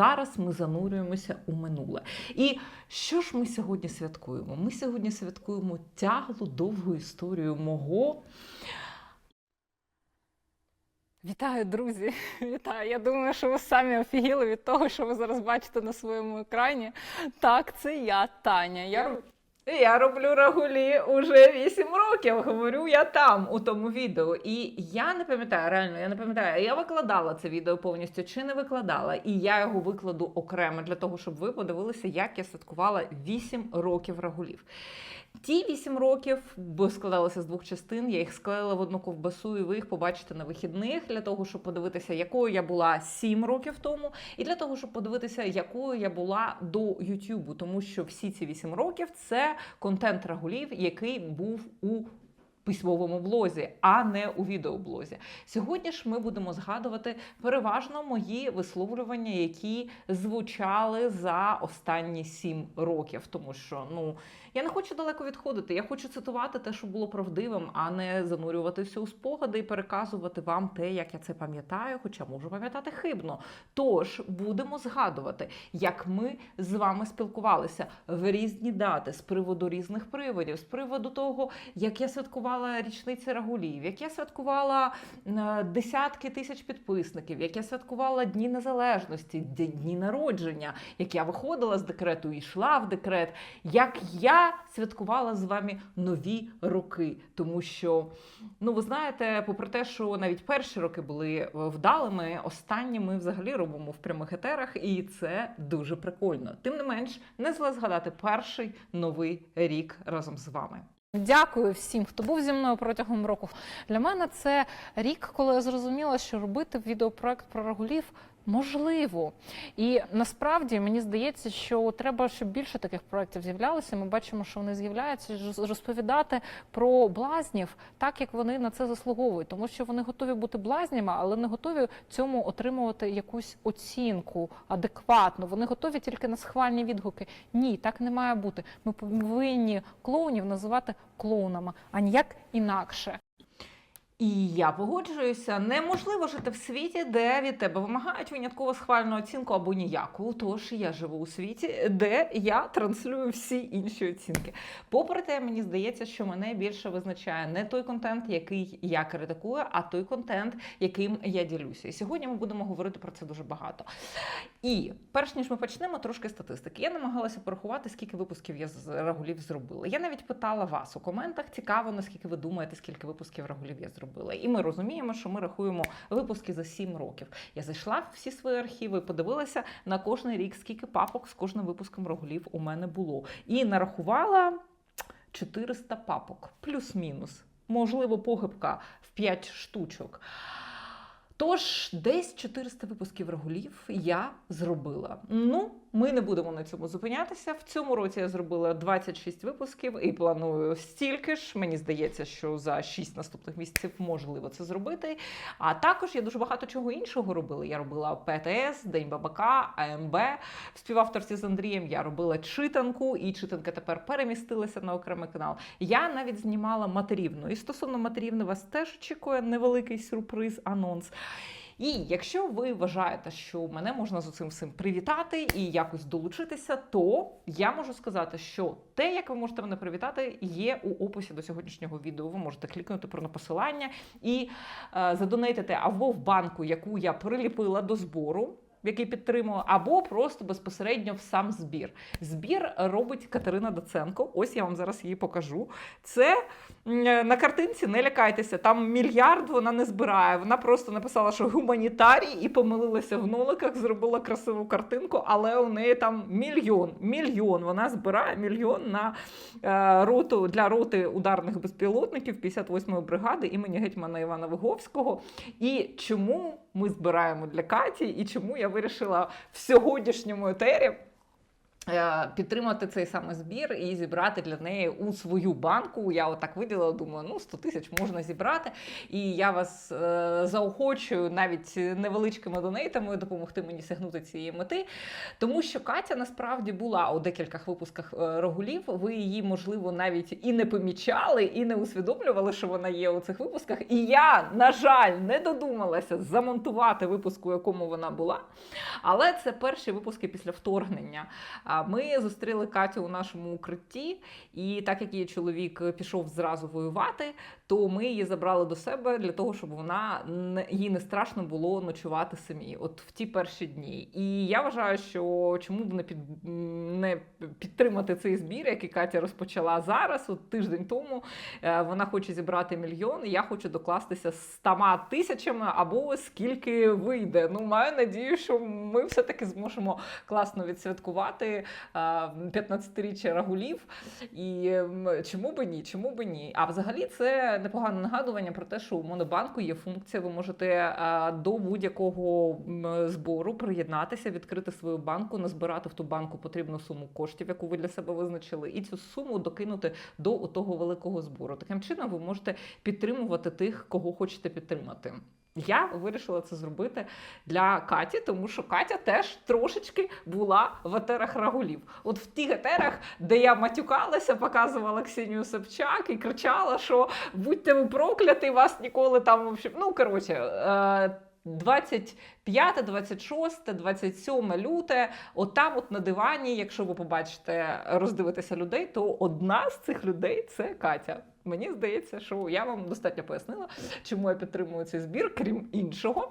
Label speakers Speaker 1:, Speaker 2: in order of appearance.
Speaker 1: зараз ми занурюємося у минуле. І що ж ми сьогодні святкуємо? Ми сьогодні святкуємо тяглу довгу історію мого.
Speaker 2: Вітаю, друзі! Вітаю! Я думаю, що ви самі офігіли від того, що ви зараз бачите на своєму екрані. Так, це я, Таня. Я
Speaker 1: Я роблю рагулі уже 8 років. Говорю я там у тому відео. І я не пам'ятаю, реально, я не пам'ятаю, я викладала це відео повністю чи не викладала. І я його викладу окремо для того, щоб ви подивилися, як я святкувала 8 років рагулів. Ті вісім років бо складалися з двох частин. Я їх склеїла в одну ковбасу, і ви їх побачите на вихідних для того, щоб подивитися, якою я була сім років тому, і для того, щоб подивитися, якою я була до Ютубу, тому що всі ці вісім років це контент рагулів, який був у письмовому блозі, а не у відеоблозі. Сьогодні ж ми будемо згадувати переважно мої висловлювання, які звучали за останні 7 років, тому що ну. Я не хочу далеко відходити. Я хочу цитувати те, що було правдивим, а не занурюватися у спогади і переказувати вам те, як я це пам'ятаю, хоча можу пам'ятати хибно. Тож будемо згадувати, як ми з вами спілкувалися в різні дати з приводу різних приводів, з приводу того, як я святкувала річниці рагулів, як я святкувала е, десятки тисяч підписників, як я святкувала Дні Незалежності, дні народження, як я виходила з декрету і йшла в декрет, як я святкувала з вами нові роки. Тому що, ну ви знаєте, попри те, що навіть перші роки були е, вдалими, останні ми взагалі робимо в прямих етерах, і це дуже прикольно. Тим не менш, не зле згадати перший новий рік разом з вами.
Speaker 2: Дякую всім, хто був зі мною протягом року. Для мене це рік, коли я зрозуміла, що робити відеопроект про рагулів можливо. І насправді мені здається, що треба, щоб більше таких проєктів з'являлося. Ми бачимо, що вони з'являються розповідати про блазнів так, як вони на це заслуговують, тому що вони готові бути блазнями, але не готові цьому отримувати якусь оцінку адекватну. Вони готові тільки на схвальні відгуки. Ні, так не має бути. Ми повинні клоунів називати клоунами, а ніяк інакше.
Speaker 1: І я погоджуюся, неможливо жити в світі, де від тебе вимагають винятково схвальну оцінку або ніяку. Тож я живу у світі, де я транслюю всі інші оцінки. Попри те, мені здається, що мене більше визначає не той контент, який я критикую, а той контент, яким я ділюся. І сьогодні ми будемо говорити про це дуже багато. І перш ніж ми почнемо, трошки статистики. Я намагалася порахувати, скільки випусків я з рагулів зробила. Я навіть питала вас у коментах. Цікаво, наскільки ви думаєте, скільки випусків рагулів я зробила. І ми розуміємо, що ми рахуємо випуски за 7 років. Я зайшла в всі свої архіви, подивилася на кожний рік, скільки папок з кожним випуском рогулів у мене було. І нарахувала 400 папок, плюс-мінус. Можливо, погибка в 5 штучок. Тож, десь 400 випусків регулів я зробила. Ну, ми не будемо на цьому зупинятися. В цьому році я зробила 26 випусків і планую стільки ж. Мені здається, що за 6 наступних місяців можливо це зробити. А також я дуже багато чого іншого робила. Я робила ПТС, День Бабака, АМБ в співавторстві з Андрієм. Я робила читанку, і читанка тепер перемістилася на окремий канал. Я навіть знімала матерівну. І стосовно матерівни вас теж очікує невеликий сюрприз, анонс. І якщо ви вважаєте, що мене можна з цим всім привітати і якось долучитися, то я можу сказати, що те, як ви можете мене привітати, є у описі до сьогоднішнього відео. Ви можете клікнути про на посилання і е, задонатити або в банку, яку я приліпила до збору. Який підтримую, або просто безпосередньо в сам збір. Збір робить Катерина Доценко. Ось я вам зараз її покажу. Це на картинці, не лякайтеся, там мільярд вона не збирає. Вона просто написала, що гуманітарій, і помилилася в ноликах, зробила красиву картинку, але у неї там мільйон. Мільйон. Вона збирає мільйон на е, роту для роти ударних безпілотників 58-ї бригади імені гетьмана Івана Виговського. І чому ми збираємо для Каті, і чому я вирішила в сьогоднішньому етері Підтримати цей саме збір і зібрати для неї у свою банку. Я отак виділила, думаю, ну 100 тисяч можна зібрати. І я вас е, заохочую навіть невеличкими донейтами допомогти мені сягнути цієї мети. Тому що Катя насправді була у декількох випусках е, Рогулів. Ви її, можливо, навіть і не помічали, і не усвідомлювали, що вона є у цих випусках. І я, на жаль, не додумалася замонтувати випуск, у якому вона була. Але це перші випуски після вторгнення. А Ми зустріли Катю у нашому укритті, і так як її чоловік пішов зразу воювати, то ми її забрали до себе для того, щоб вона їй не страшно було ночувати самі, от в ті перші дні. І я вважаю, що чому б не під не підтримати цей збір, який Катя розпочала зараз, от тиждень тому. Е, Вона хоче зібрати мільйон. Я хочу докластися з 100 тисячами або скільки вийде. Ну, маю надію, що ми все-таки зможемо класно відсвяткувати е, 15-річчя Рагулів. І чому би ні? Чому би ні? А взагалі це непогане нагадування про те, що у Монобанку є функція. Ви можете до будь-якого збору приєднатися, відкрити свою банку, назбирати в ту банку потрібну суму коштів, яку ви для себе визначили, і цю суму докинути до того великого збору. Таким чином, ви можете підтримувати тих, кого хочете підтримати. Я вирішила це зробити для Каті, тому що Катя теж трошечки була в етерах рагулів. От в тих етерах, де я матюкалася, показувала Ксенію Собчак і кричала, що будьте ви прокляті, вас ніколи там в общем, ну коротше. Е- 25, 26, 27 люте, от там, от на дивані, якщо ви побачите, роздивитеся людей, то одна з цих людей це Катя. Мені здається, що я вам достатньо пояснила, чому я підтримую цей збір, крім іншого.